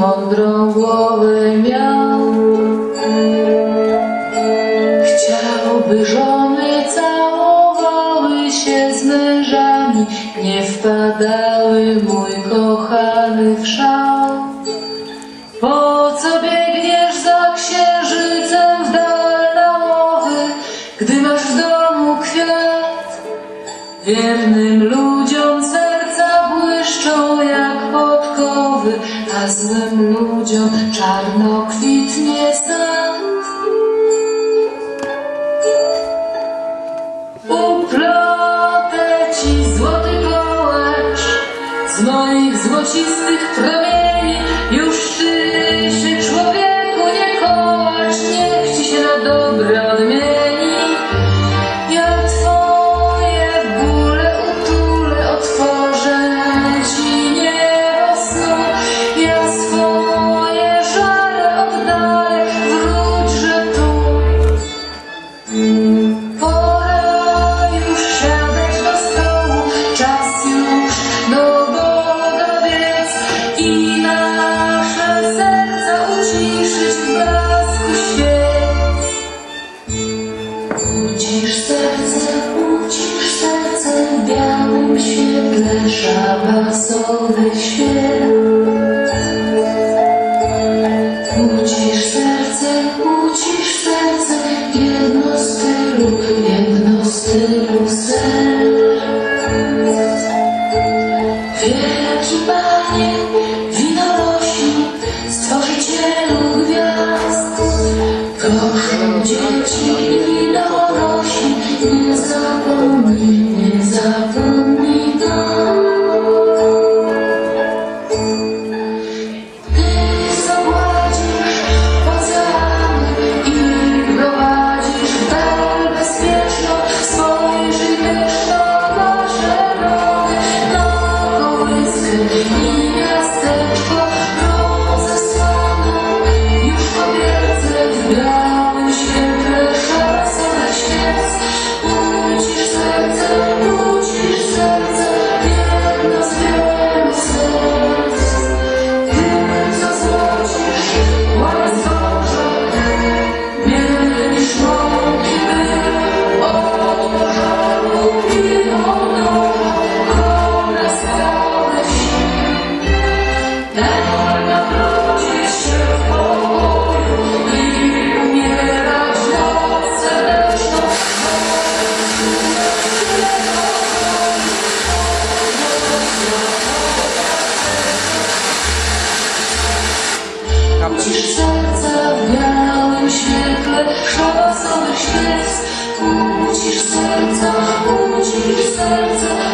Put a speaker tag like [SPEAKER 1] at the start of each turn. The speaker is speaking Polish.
[SPEAKER 1] mądrą głowę miał. Chciałby żony całowały się z mężami, nie wpadały mój kochany w szał. Po co biegniesz za księżycem w dal gdy masz w domu kwiat? Wiernym ludziom złym ludziom czarno kwitnie sad. Uplotę ci złoty kołacz z moich złocistych promieni. Już ty białym świetle szabasowych świec. Ucisz serce, ucisz serce, jedno stylu, jedno stylu ser. Wielki Panie, winorośli, stworzycielu gwiazd, proszę dzieci Serca w białym świetle, szacowy świec. Kłócisz serca, kłócisz serca.